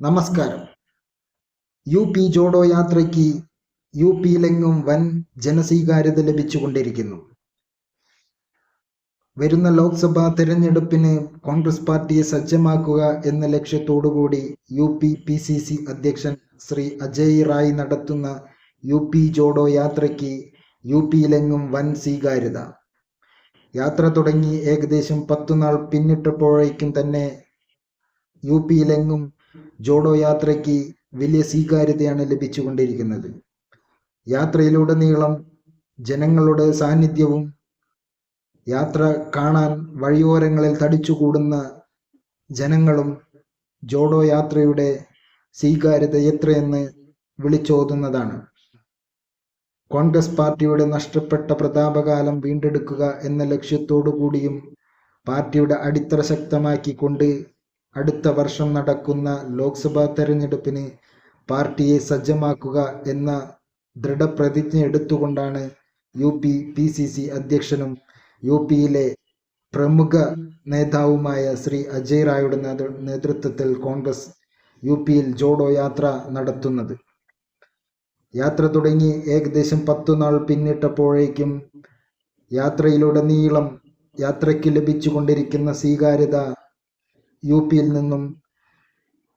നമസ്കാരം. U P Jodo യാത്രയ്ക്ക് U പിയിലെങ്ങും വൻ ജനസ്വീകാര്യത ലഭിച്ചുകൊണ്ടിരിക്കുന്നു. വരുന്ന ലോക്സഭാ തെരഞ്ഞെടുപ്പിന് കോൺഗ്രസ് പാർട്ടിയെ സജ്ജമാക്കുക എന്ന ലക്ഷ്യത്തോടുകൂടി U P P C C അധ്യക്ഷൻ ശ്രീ അജയ് റായ് നടത്തുന്ന യു പി ജോഡോ യാത്രയ്ക്ക് യു പിയിലെങ്ങും വൻ സ്വീകാര്യത. യാത്ര തുടങ്ങി ഏകദേശം പത്തുനാൾ പിന്നിട്ടപ്പോഴേക്കും തന്നെ യു പിയിലെങ്ങും ജോഡോ യാത്രയ്ക്ക് വലിയ സ്വീകാര്യതയാണ് ലഭിച്ചുകൊണ്ടിരിക്കുന്നത്. യാത്രയിലുടനീളം ജനങ്ങളുടെ സാന്നിധ്യവും യാത്ര കാണാൻ വഴിയോരങ്ങളിൽ തടിച്ചുകൂടുന്ന ജനങ്ങളും ജോഡോ യാത്രയുടെ സ്വീകാര്യത എത്രയെന്ന് വിളിച്ചോതുന്നതാണ്. കോൺഗ്രസ് പാർട്ടിയുടെ നഷ്ടപ്പെട്ട പ്രതാപകാലം വീണ്ടെടുക്കുക എന്ന ലക്ഷ്യത്തോടു കൂടിയും പാർട്ടിയുടെ അടിത്തറ ശക്തമാക്കിക്കൊണ്ട് അടുത്ത വർഷം നടക്കുന്ന ലോക്സഭാ തെരഞ്ഞെടുപ്പിന് പാർട്ടിയെ സജ്ജമാക്കുക എന്ന ദൃഢപ്രതിജ്ഞ എടുത്തുകൊണ്ടാണ് U P P C C അധ്യക്ഷനും യു പിയിലെ പ്രമുഖ നേതാവുമായ ശ്രീ അജയ് റായുടെ നേതൃത്വത്തിൽ കോൺഗ്രസ് യു പിയിൽ ജോഡോ യാത്ര നടത്തുന്നത്. യാത്ര തുടങ്ങി ഏകദേശം പത്തു നാൾ പിന്നിട്ടപ്പോഴേക്കും യാത്രയിലുടനീളം യാത്രയ്ക്ക് ലഭിച്ചുകൊണ്ടിരിക്കുന്ന സ്വീകാര്യത യു പിയിൽ നിന്നും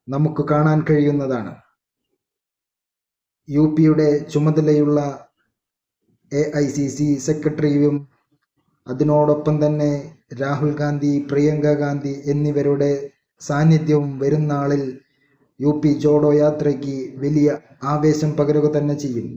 നമുക്ക് കാണാൻ കഴിയുന്നതാണ്. യു പിയുടെ ചുമതലയുള്ള എ ഐ സി സി സെക്രട്ടറിയും അതിനോടൊപ്പം തന്നെ രാഹുൽ ഗാന്ധി പ്രിയങ്ക ഗാന്ധി എന്നിവരുടെ സാന്നിധ്യവും വരുന്ന നാളിൽ യു പി ജോഡോ യാത്രയ്ക്ക് വലിയ ആവേശം പകരുക തന്നെ ചെയ്യും.